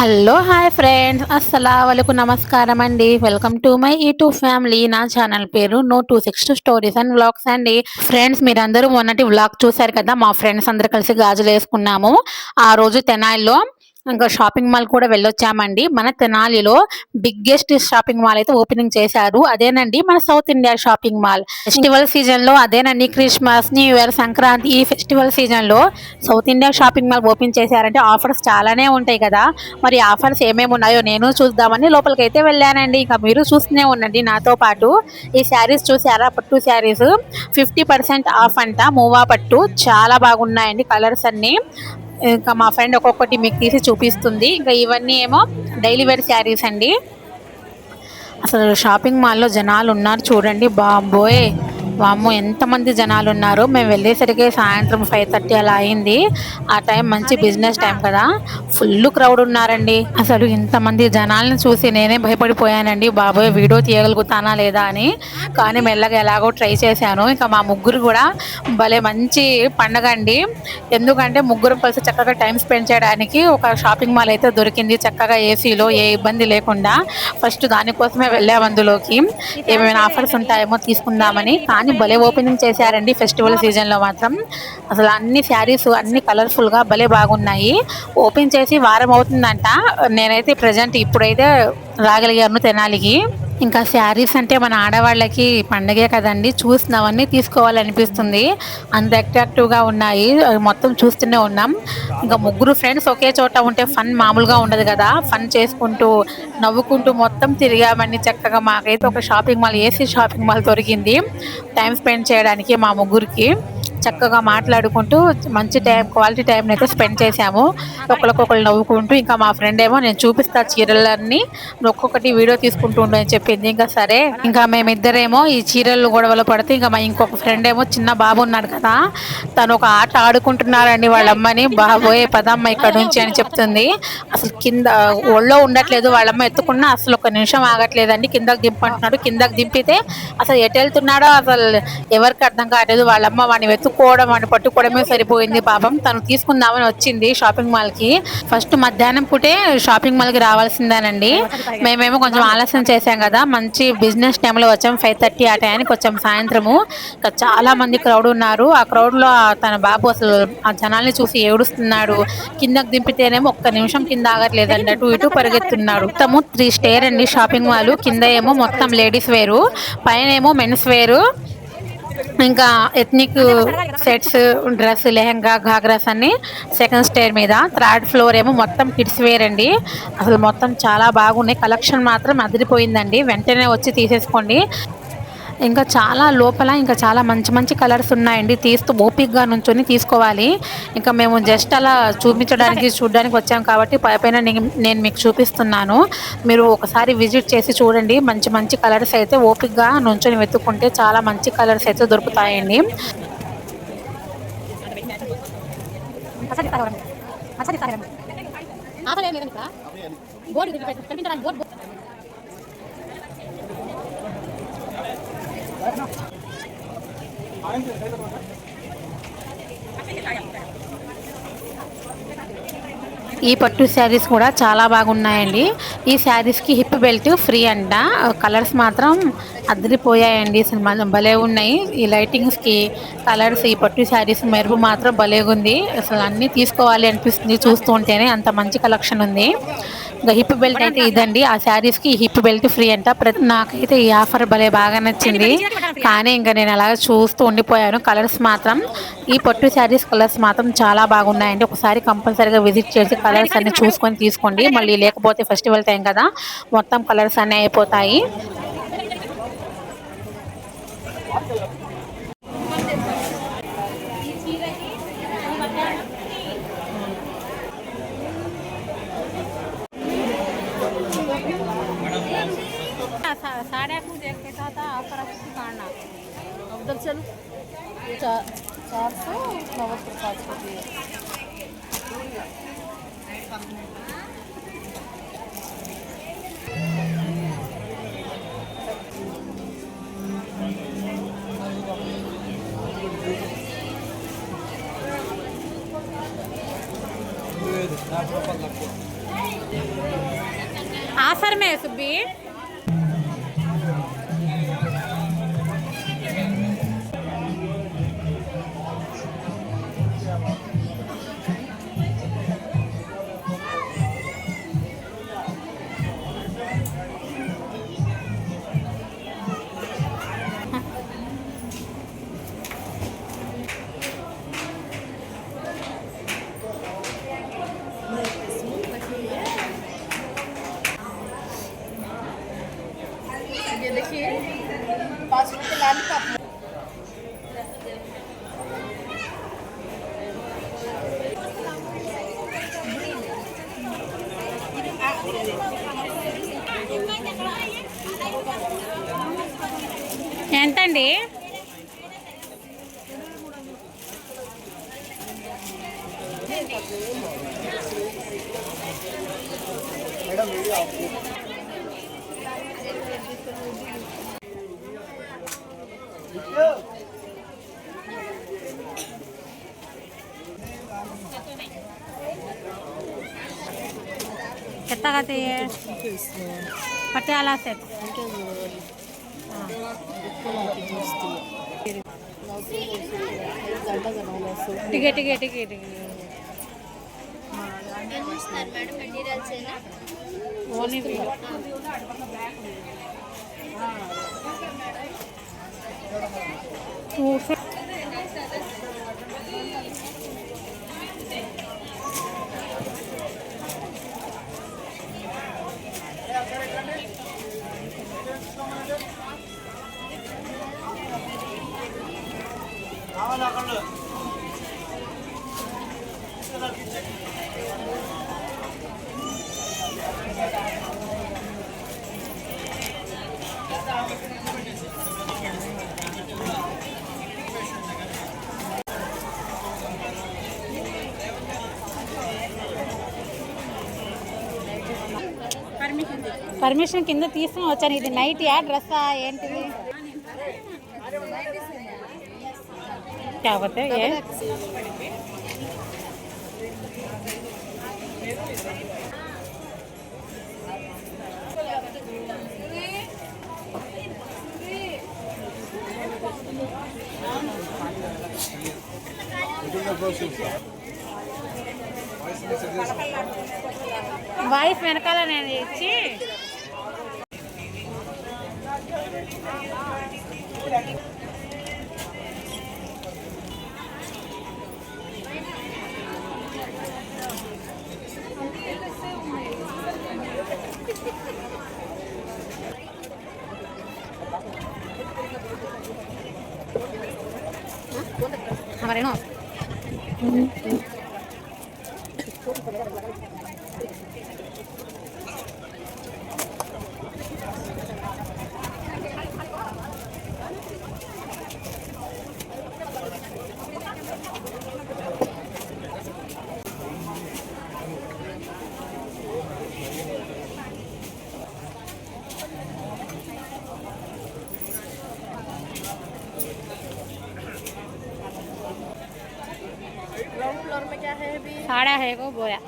Hello hi friends. అస్సలం నమస్కారం అండి. Welcome to my YouTube family. నా ఛానల్ పేరు no two six two stories and vlogs అండి. ఫ్రెండ్స్ మీరందరూ మొన్నటి వ్లాగ్ చూశారు కదా? మా ఫ్రెండ్స్ అందరు కలిసి గాజులు వేసుకున్నాము. ఆ రోజు తెనాయిలో ఇంకా షాపింగ్ మాల్ కూడా వెళ్ళొచ్చామండి. మన తెనాలిలో బిగ్గెస్ట్ షాపింగ్ మాల్ అయితే ఓపెనింగ్ చేశారు. అదేనండి మన south India shopping mall festival సీజన్లో అదేనండి క్రిస్మస్ న్యూ ఇయర్ సంక్రాంతి ఈ ఫెస్టివల్ సీజన్లో south India shopping mall open చేశారంటే ఆఫర్స్ చాలానే ఉంటాయి కదా. మరి ఆఫర్స్ ఏమేమి ఉన్నాయో నేను చూద్దామని లోపలికి అయితే వెళ్ళానండి. ఇంకా మీరు చూస్తూనే ఉండండి నాతో పాటు. ఈ శారీస్ చూసారా పట్టు శారీస్. ఫిఫ్టీ పర్సెంట్ ఆఫ్ అంట. మూవా పట్టు. చాలా బాగున్నాయండి కలర్స్ అన్ని. ఇంకా మా ఫ్రెండ్ ఒక్కొక్కటి మీకు తీసి చూపిస్తుంది. ఇంకా ఇవన్నీ ఏమో డైలీ వేర్ శారీస్ అండి. అసలు షాపింగ్ మాల్లో జనాలు ఉన్నారు చూడండి. బాబోయ్. వామ్మో ఎంతమంది జనాలు ఉన్నారు మేము వెళ్ళేసరికి సాయంత్రం ఫైవ్ థర్టీ అలా అయింది. ఆ టైం మంచి బిజినెస్ టైం కదా. ఫుల్ క్రౌడ్ ఉన్నారండి. అసలు ఇంతమంది జనాలను చూసి నేనే భయపడిపోయానండి. బాబోయ్ వీడియో తీయగలుగుతానా లేదా అని. కానీ మెల్లగా ఎలాగో ట్రై చేశాను. ఇంకా మా ముగ్గురు కూడా భలే మంచి పండగ అండి. ఎందుకంటే ముగ్గురు కలిసి చక్కగా టైం స్పెండ్ చేయడానికి ఒక షాపింగ్ మాల్ అయితే దొరికింది. చక్కగా ఏసీలో ఏ ఇబ్బంది లేకుండా. ఫస్ట్ దానికోసమే వెళ్ళాము అందులోకి. ఏమైనా ఆఫర్స్ ఉంటాయేమో తీసుకుందామని. కానీ భలే ఓపెనింగ్ చేశారండి ఫెస్టివల్ సీజన్లో మాత్రం. అసలు అన్ని శారీస్ అన్ని కలర్ఫుల్గా భలే బాగున్నాయి. ఓపెన్ చేసి వారం అవుతుందంట. నేనైతే ప్రజెంట్ ఇప్పుడైతే రాగలిగాను తెనాలికి. ఇంకా శారీస్ అంటే మన ఆడవాళ్ళకి పండగే కదండి. చూసినవన్నీ తీసుకోవాలనిపిస్తుంది. అంత అట్రాక్టివ్గా ఉన్నాయి. మొత్తం చూస్తూనే ఉన్నాం. ఇంకా ముగ్గురు ఫ్రెండ్స్ ఒకే చోట ఉంటే ఫన్ మామూలుగా ఉండదు కదా. ఫన్ చేసుకుంటూ నవ్వుకుంటూ మొత్తం తిరిగామని చక్కగా మాకైతే ఒక shopping mall AC shopping mall దొరికింది. టైం స్పెండ్ చేయడానికి మా ముగ్గురికి. చక్కగా మాట్లాడుకుంటూ మంచి టైం క్వాలిటీ టైం అయితే స్పెండ్ చేశాము. ఒకరికొకరు నవ్వుకుంటూ ఇంకా మా ఫ్రెండ్ ఏమో నేను చూపిస్తా చీరలన్నీ ఒక్కొక్కటి వీడియో తీసుకుంటూ ఉండు అని చెప్పింది. ఇంకా సరే ఇంకా మేమిద్దరేమో ఈ చీరలు గొడవలు పడితే ఇంకా మా ఇంకొక ఫ్రెండ్ ఏమో చిన్న బాబు ఉన్నాడు కదా తను ఒక ఆట ఆడుకుంటున్నారండి వాళ్ళ అమ్మని బాబోయే పదమ్మ ఇక్కడ నుంచి అని చెప్తుంది. అసలు కింద ఒళ్ళో ఉండట్లేదు వాళ్ళమ్మ ఎత్తుకున్నా అసలు ఒక నిమిషం ఆగట్లేదండి. కిందకి దింపంటున్నాడు. కిందకి దింపితే అసలు ఎటు వెళ్తున్నాడో అసలు ఎవరికి అర్థం కాలేదు. వాళ్ళమ్మ వాడిని వెతుక్కోవడం వాడిని పట్టుకోవడమే సరిపోయింది పాపం. తను తీసుకుందామని వచ్చింది షాపింగ్ మాల్కి ఫస్ట్ మధ్యాహ్నం పుటే షాపింగ్ మాల్కి రావాల్సిందేనండి. మేమేమో కొంచెం ఆలస్యం చేశాం కదా. మంచి బిజినెస్ టైంలో వచ్చాం. ఫైవ్ థర్టీ ఆ టైంకి వచ్చాం సాయంత్రము. చాలా మంది క్రౌడ్ ఉన్నారు. ఆ క్రౌడ్లో తన బాబు అసలు ఆ జనాల్ని చూసి ఏడుస్తున్నాడు. కిందకు దింపితేనేమో ఒక్క నిమిషం కింద ఆగట్లేదండి. అటు ఇటు పరిగెత్తున్నాడు మొత్తము త్రీ స్టేర్ అండి షాపింగ్ మాల్. కింద ఏమో మొత్తం లేడీస్ వేరు. పైన ఏమో మెన్స్ వేరు. ఇంకా ethnic sets dress lehenga ghagras అన్ని సెకండ్ స్టేర్ మీద. థర్డ్ ఫ్లోర్ ఏమో మొత్తం కిడ్స్ వేర్ అండి. అసలు మొత్తం చాలా బాగున్నాయి. కలెక్షన్ మాత్రం అదిరిపోయిందండి. వెంటనే వచ్చి తీసేసుకోండి. ఇంకా చాలా లోపల ఇంకా చాలా మంచి మంచి కలర్స్ ఉన్నాయండి. తీస్తూ ఓపిక్గా నుంచొని తీసుకోవాలి. ఇంకా మేము జస్ట్ అలా చూపించడానికి చూడడానికి వచ్చాం కాబట్టి పైపైన నేను- నేను మీకు చూపిస్తున్నాను. మీరు ఒకసారి విజిట్ చేసి చూడండి. మంచి మంచి కలర్స్ అయితే ఓపిక్గా నుంచొని వెతుక్కుంటే చాలా మంచి కలర్స్ అయితే దొరుకుతాయండి. ఈ పట్టు శారీస్ కూడా చాలా బాగున్నాయండి. ఈ శారీస్కి హిప్ బెల్ట్ ఫ్రీ అంట. కలర్స్ మాత్రం అదిరిపోయాయండి. అసలు భలే ఉన్నాయి. ఈ లైటింగ్స్కి కలర్స్ ఈ పట్టు శారీస్ మెరుపు మాత్రం భలేగుంది ఉంది. అసలు అన్నీ తీసుకోవాలి అనిపిస్తుంది చూస్తూ ఉంటేనే అంత మంచి కలెక్షన్ ఉంది. ఇంకా హిప్ బెల్ట్ అయితే ఇదండి. ఆ శారీస్కి హిప్ బెల్ట్ ఫ్రీ అంట. నాకైతే ఈ ఆఫర్ భలే బాగా నచ్చింది. కానీ ఇంకా నేను అలాగే చూస్తూ ఉండిపోయాను. కలర్స్ మాత్రం ఈ పట్టు శారీస్ కలర్స్ మాత్రం చాలా బాగున్నాయండి. ఒకసారి కంపల్సరీగా విజిట్ చేసి కలర్స్ అన్ని చూసుకొని తీసుకోండి. మళ్ళీ లేకపోతే ఫెస్టివల్ టైం కదా. మొత్తం కలర్స్ అన్నీ అయిపోతాయి. चलो। चार सौ आफर में सुबीर ఎంతండి 갔다 가세요. 있어요. పట్టాలా set. Ticket ticket ticket only two permission కింద తీసుకుని వచ్చాను. ఇది నైట్ యా డ్రెస్సా ఏంటిది కాకపోతే ఏ వైఫ్ వెనకాల నేను ఇచ్చి Thank you. പറയണോ? साड़ा है वो बोया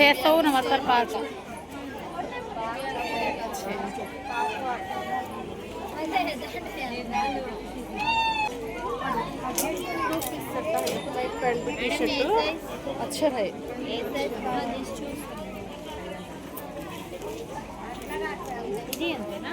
छः सौ नवहत्तर पाँच लाइक पैंट टी शर्ट अच्छा है ఇది అంతేనా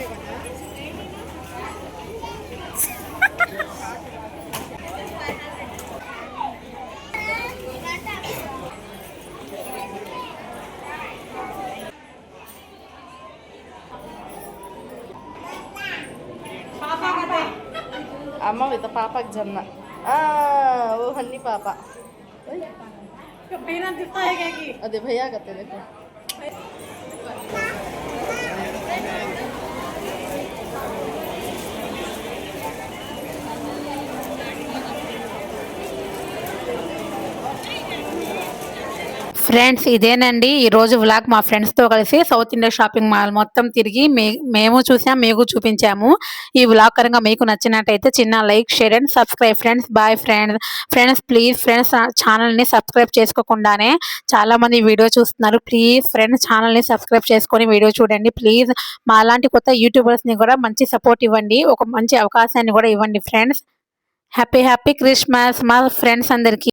पापा की जन्म वो हन्नी पापा तो दिखता है क्या कि अरे भैया कहते देखो ఫ్రెండ్స్ ఇదేనండి. ఈ రోజు వ్లాగ్ మా ఫ్రెండ్స్తో కలిసి సౌత్ ఇండియా షాపింగ్ మాల్ మొత్తం తిరిగి మే- మేము చూసాం మీకు చూపించాము. ఈ వ్లాగ్ కనుక మీకు నచ్చినట్టయితే చిన్న like share and subscribe friends. Bye friends. Friends please friends ఛానల్ని సబ్స్క్రైబ్ చేసుకోకుండానే చాలా మంది వీడియో చూస్తున్నారు. ప్లీజ్ ఫ్రెండ్స్ ఛానల్ని సబ్స్క్రైబ్ చేసుకొని వీడియో చూడండి. ప్లీజ్ మా లాంటి కొత్త యూట్యూబర్స్ని కూడా మంచి సపోర్ట్ ఇవ్వండి. ఒక మంచి అవకాశాన్ని కూడా ఇవ్వండి ఫ్రెండ్స్. హ్యాపీ హ్యాపీ క్రిస్మస్ మా ఫ్రెండ్స్ అందరికీ.